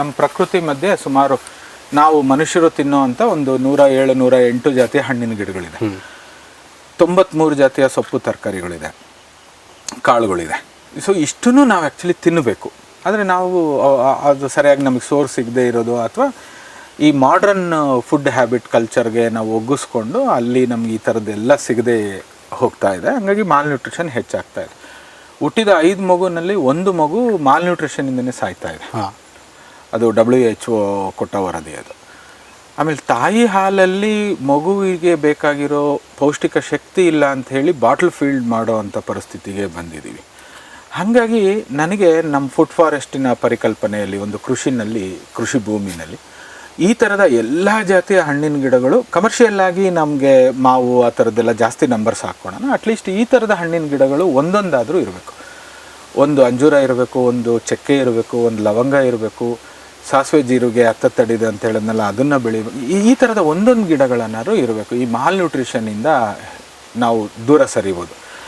ನಮ್ಮ ಪ್ರಕೃತಿ ಮಧ್ಯೆ ಸುಮಾರು ನಾವು ಮನುಷ್ಯರು ತಿನ್ನುವಂಥ ಒಂದು ನೂರ ಏಳು ನೂರ ಎಂಟು ಜಾತಿಯ ಹಣ್ಣಿನ ಗಿಡಗಳಿದೆ. ತೊಂಬತ್ಮೂರು ಜಾತಿಯ ಸೊಪ್ಪು ತರಕಾರಿಗಳಿದೆ. ಕಾಳುಗಳಿದೆ. ಸೊ ಇಷ್ಟನ್ನು ನಾವು ಆ್ಯಕ್ಚುಲಿ ತಿನ್ನಬೇಕು ಆದರೆ ನಾವು ಅದು ಸರಿಯಾಗಿ ನಮಗೆ ಸೋರ್ಸ್ ಸಿಗದೆ ಇರೋದು ಅಥವಾ ಈ ಮಾಡ್ರನ್ ಫುಡ್ ಹ್ಯಾಬಿಟ್ ಕಲ್ಚರ್ಗೆ ನಾವು ಒಗ್ಗಿಸ್ಕೊಂಡು ಅಲ್ಲಿ ನಮ್ಗೆ ಈ ಥರದ್ದೆಲ್ಲ ಸಿಗದೆ ಹೋಗ್ತಾ ಇದೆ. ಹಂಗಾಗಿ ಮಾಲ್ ನ್ಯೂಟ್ರಿಷನ್ ಹೆಚ್ಚಾಗ್ತಾ ಇದೆ. ಹುಟ್ಟಿದ ಐದು ಮಗುನಲ್ಲಿ ಒಂದು ಮಗು ಮಾಲ್ ನ್ಯೂಟ್ರಿಷನಿಂದನೇ ಸಾಯ್ತಾ ಇದೆ. ಅದು ಡಬ್ಲ್ಯೂ ಎಚ್ ಒ ಕೊಟ್ಟ ವರದಿ ಅದು. ಆಮೇಲೆ ತಾಯಿ ಹಾಲಲ್ಲಿ ಮಗುವಿಗೆ ಬೇಕಾಗಿರೋ ಪೌಷ್ಟಿಕ ಶಕ್ತಿ ಇಲ್ಲ ಅಂತ ಹೇಳಿ ಬಾಟ್ಲ್ ಫೀಲ್ಡ್ ಮಾಡೋ ಅಂಥ ಪರಿಸ್ಥಿತಿಗೆ ಬಂದಿದ್ದೀವಿ. ಹಾಗಾಗಿ ನನಗೆ ನಮ್ಮ ಫುಡ್ ಫಾರೆಸ್ಟಿನ ಪರಿಕಲ್ಪನೆಯಲ್ಲಿ ಒಂದು ಕೃಷಿನಲ್ಲಿ, ಕೃಷಿ ಭೂಮಿನಲ್ಲಿ ಈ ಥರದ ಎಲ್ಲ ಜಾತಿಯ ಹಣ್ಣಿನ ಗಿಡಗಳು ಕಮರ್ಷಿಯಲ್ ಆಗಿ ನಮಗೆ ಮಾವು ಆ ಥರದ್ದೆಲ್ಲ ಜಾಸ್ತಿ ನಂಬರ್ಸ್ ಹಾಕ್ಕೊಳ್ಳೋಣ ಅಟ್ಲೀಸ್ಟ್ ಈ ಥರದ ಹಣ್ಣಿನ ಗಿಡಗಳು ಒಂದೊಂದಾದರೂ ಇರಬೇಕು. ಒಂದು ಅಂಜೂರ ಇರಬೇಕು, ಒಂದು ಚಕ್ಕೆ ಇರಬೇಕು, ಒಂದು ಲವಂಗ ಇರಬೇಕು. ಸಾಸಿವೆ ಜೀರಿಗೆ ಅತ್ತ ತಡಿದೆ ಅಂತ ಹೇಳಿದ್ನಲ್ಲ, ಅದನ್ನು ಬೆಳಿ, ಈ ಥರದ ಒಂದೊಂದು ಗಿಡಗಳನ್ನಾದ್ರು ಇರಬೇಕು. ಈ ಮಾಲ್ ನ್ಯೂಟ್ರಿಷನ್ನಿಂದ ನಾವು ದೂರ ಸರಿಬೋದು.